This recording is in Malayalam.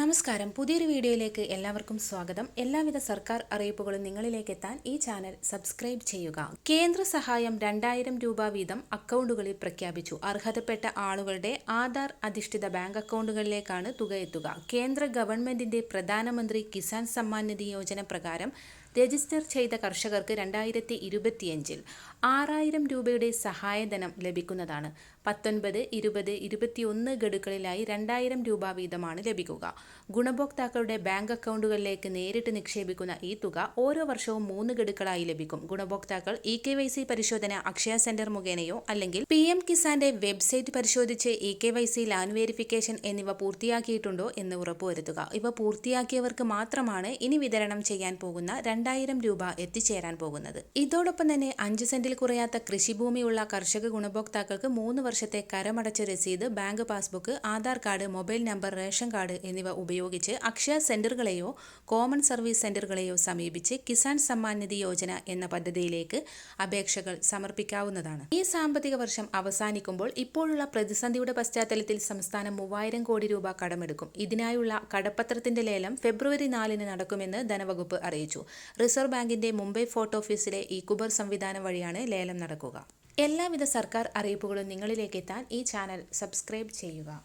നമസ്കാരം. പുതിയൊരു വീഡിയോയിലേക്ക് എല്ലാവർക്കും സ്വാഗതം. എല്ലാവിധ സർക്കാർ അറിയിപ്പുകളും നിങ്ങളിലേക്ക് എത്താൻ ഈ ചാനൽ സബ്സ്ക്രൈബ് ചെയ്യുക. കേന്ദ്ര സഹായം രണ്ടായിരം രൂപ വീതം അക്കൗണ്ടുകളിൽ പ്രഖ്യാപിച്ചു. അർഹതപ്പെട്ട ആളുകളുടെ ആധാർ അധിഷ്ഠിത ബാങ്ക് അക്കൗണ്ടുകളിലേക്കാണ് തുക എത്തുക. കേന്ദ്ര ഗവൺമെന്റിന്റെ പ്രധാനമന്ത്രി കിസാൻ സമ്മാൻ നിധി യോജന പ്രകാരം രജിസ്റ്റർ ചെയ്ത കർഷകർക്ക് രണ്ടായിരത്തി ഇരുപത്തിയഞ്ചിൽ ആറായിരം രൂപയുടെ സഹായധനം ലഭിക്കുന്നതാണ്. പത്തൊൻപത് ഇരുപത് ഇരുപത്തിയൊന്ന് ഗഡുക്കളിലായി രണ്ടായിരം രൂപ വീതമാണ് ലഭിക്കുക. ഗുണഭോക്താക്കളുടെ ബാങ്ക് അക്കൗണ്ടുകളിലേക്ക് നേരിട്ട് നിക്ഷേപിക്കുന്ന ഈ തുക ഓരോ വർഷവും മൂന്ന് ഗഡുക്കളായി ലഭിക്കും. ഗുണഭോക്താക്കൾ ഇ കെ വൈ സി പരിശോധന അക്ഷയ സെന്റർ മുഖേനയോ അല്ലെങ്കിൽ പി എം കിസാന്റെ വെബ്സൈറ്റ് പരിശോധിച്ച് E K Y C land verification എന്നിവ പൂർത്തിയാക്കിയിട്ടുണ്ടോ എന്ന് ഉറപ്പുവരുത്തുക. ഇവ പൂർത്തിയാക്കിയവർക്ക് മാത്രമാണ് ഇനി വിതരണം ചെയ്യാൻ പോകുന്ന രണ്ടായിരം രൂപ എത്തിച്ചേരാൻ പോകുന്നത്. ഇതോടൊപ്പം തന്നെ അഞ്ച് സെന്റിൽ കുറയാത്ത കൃഷിഭൂമിയുള്ള കർഷക ഗുണഭോക്താക്കൾക്ക് മൂന്ന് വർഷത്തെ കരമടച്ച രസീത് bank passbook Aadhaar card mobile number ration card എന്നിവ ഉപയോഗിച്ച് അക്ഷയ സെന്ററുകളെയോ കോമൺ സർവീസ് സെന്ററുകളെയോ സമീപിച്ച് കിസാൻ സമ്മാൻ നിധി യോജന എന്ന പദ്ധതിയിലേക്ക് അപേക്ഷകൾ സമർപ്പിക്കാവുന്നതാണ്. ഈ സാമ്പത്തിക വർഷം അവസാനിക്കുമ്പോൾ ഇപ്പോഴുള്ള പ്രതിസന്ധിയുടെ പശ്ചാത്തലത്തിൽ സംസ്ഥാനം മൂവായിരം കോടി രൂപ കടമെടുക്കും. ഇതിനായുള്ള കടപ്പത്രത്തിന്റെ ലേലം ഫെബ്രുവരി നാലിന് നടക്കുമെന്ന് ധനവകുപ്പ് അറിയിച്ചു. റിസർവ് ബാങ്കിന്റെ മുംബൈ ഫോർട്ട് ഓഫീസിലെ ഇക്കുബർ കുബർ സംവിധാനം വഴിയാണ് ലേലം നടക്കുക. എല്ലാവിധ സർക്കാർ അറിയിപ്പുകളും നിങ്ങളിലേക്ക് എത്താൻ ഈ ചാനൽ സബ്സ്ക്രൈബ് ചെയ്യുക.